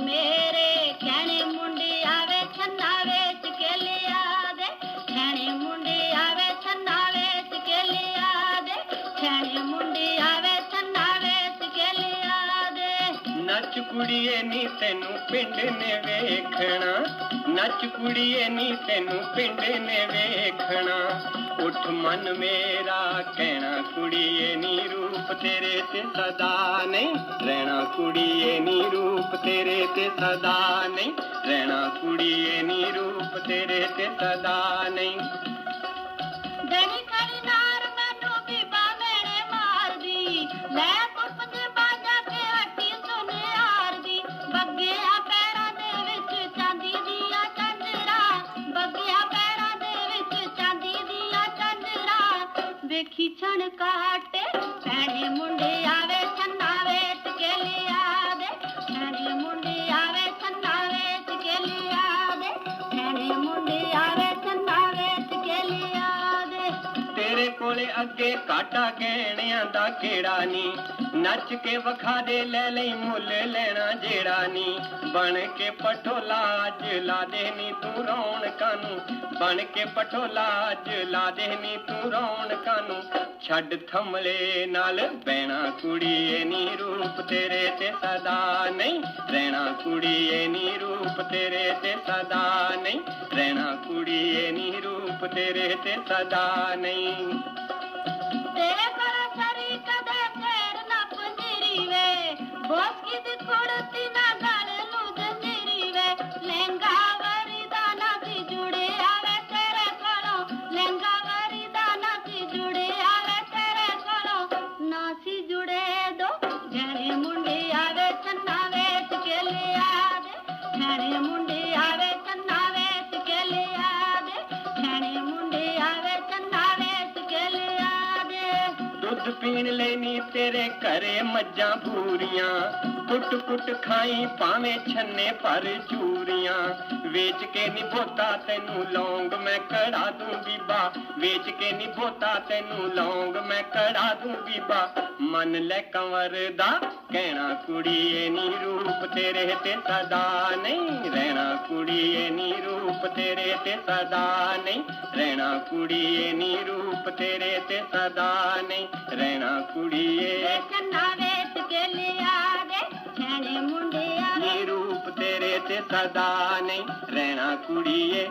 मेरे कहने आवे छन्नावे के लिया दे। आवे छन्नावे के लिया दे। आवे के लिया दे। नच कुड़िए नी पिंड ने वेखना नच कुड़िए नी तेनू पिंड ने वेखना उठ मन मेरा कहना कुड़िए नी रूप तेरे ते सदा नहीं रहना कुड़िए नी रूप ਰੂਪ ਤੇਰੇ ਤੇ ਸਦਾ ਨਹੀਂ। ਰਹਿਣਾ ਕੁੜੀਏ ਨੀ ਰੂਪ ਤੇਰੇ ਤੇ ਸਦਾ ਨਹੀਂ। ਜਣੀ ਖਣੀ ਨਾਰ ਮੈਨੂੰ ਬੀਬਾ ਮੇਰੇ ਮਾਰਦੀ। ਲੈ ਪੁੱਤ ਬਾਜਾ ਕੇ ਹੱਟੀ ਸੁਨਿਆਰ ਦੀ ਬੱਗਿਆ ਪੈਰਾਂ ਦੇ ਵਿੱਚ ਚਾਂਦੀ ਦੀਆਂ ਚੰਦਰਾ। ਬੱਗਿਆ ਪੈਰਾਂ ਦੇ ਵਿੱਚ ਚਾਂਦੀ ਦੀਆਂ ਚੰਦਰਾ। ਵੇਖੀ ਛਣ ਕਾਟੇ ਭੈਣੇ ਮੁੰਡੇ ਆਵੇ, ਛੰਨਾ ਵੇਚ ਕੇ ਲਿਆ। ਅੱਗੇ ਕਾਟਾ ਗਹਿਣਿਆਂ ਦਾ ਕਿਹੜਾ ਨੀ? ਨੱਚ ਕੇ ਵਖਾ ਦੇ ਲੈ ਲਈ ਮੁੱਲ ਲੈਣਾ ਜਿਹੜਾ ਨੀ। ਬਣ ਕੇ ਪਟੋਲਾ ਅੱਜ ਲਾ ਦੇ ਨੀ ਤੂੰ ਰੌਣਕਾਂ ਨੂੰ। ਬਣ ਕੇ ਪਟੋਲਾ ਅੱਜ ਲਾ ਦੇ ਨੀ ਤੂੰ ਰੌਣਕਾਂ ਨੂੰ। ਛੱਡ ਥਮਲੇ ਨਾਲ ਬਹਿਣਾ ਕੁੜੀਏ ਨੀ ਰੂਪ ਤੇਰੇ ਤੇ ਸਦਾ ਨਹੀਂ। ਰਹਿਣਾ ਕੁੜੀਏ ਨੀ ਰੂਪ ਤੇਰੇ ਤੇ ਸਦਾ ਨਹੀਂ। ਰਹਿਣਾ ਕੁੜੀਏ ਨੀ ਰੂਪ ਤੇਰੇ ਤੇ ਸਦਾ ਨਹੀਂ। ਤੇਰੇ ਕੋਲ ਸਰੀ ਕਦੇ ਫੇਰ ਨਾ ਪੰਜਰੀ ਵੇ ਬੋਸਕੀ ਦੀ ਕੁੜਤੀ ਨਾ ਗਲ ਨੂੰ ਜੰਜੀਰੀ ਵੇ ਲਹਿੰਗਾ ਵਰੀ ਦਾ ਨਾ ਸੀ ਜੁੜੇ ਆਵੇ ਤੇਰੇ ਕੋਲੋਂ। ਲਹਿੰਗਾ ਵਰੀ ਦਾ ਨਾ ਸੀ ਜੁੜੇ ਆਵੇ ਤੇਰੇ ਕੋਲੋਂ। ਨਾ ਸੀ ਜੁੜੇ ਦੋ ਜਿਹੜੇ ਮੁੰਡੇ ਆਵੇ ਚੰਨਾ ਵੇਚ ਕੇ ਲਿਆ ਦੇ। ਜਿਹੜੇ ਮੁੰਡੇ ਆਵੇ ਚੰਨਾ ਵੇਚ ਕੇ ਲਿਆ ਦੇ। ਜਿਹੜੇ ਮੁੰਡੇ ਆਵੇ दुध पीन लेनी तेरे करे मज़ा भूरियाँ। ਕੁੱਟ ਕੁੱਟ ਖਾਈ ਭਾਵੇਂ ਛੰਨੇ ਪਰ ਚੂਰੀਆਂ ਵੇਚ ਕੇ ਨੀ ਬੋਤਾ ਤੈਨੂੰ ਲੌਂਗ ਮੈਂ ਕੜਾ ਦੂੰ ਬੀਬਾ ਵੇਚ ਕੇ ਨੀ ਬੋਤਾ ਤੈਨੂੰ ਲੌਂਗ ਮੈਂ ਕੜਾ ਦੂੰ ਬੀਬਾ ਮੰਨ ਲੈ ਕੰਵਰ ਦਾ ਕਹਿਣਾ ਕੁੜੀਏ ਨੀ ਰੂਪ ਤੇਰੇ ਤੇ ਸਦਾ ਨਹੀਂ ਰਹਿਣਾ ਕੁੜੀਏ ਨੀ ਰੂਪ ਤੇਰੇ ਤੇ ਸਦਾ ਨਹੀਂ ਰਹਿਣਾ ਕੁੜੀਏ ਨੀ ਰੂਪ ਤੇਰੇ ਤੇ ਸਦਾ ਨਹੀਂ ਰਹਿਣਾ ਕੁੜੀਏ ਵੇ ਚੰਨਾ ਵੇਚ ਕੇ ते सदा नहीं रहना कुड़िए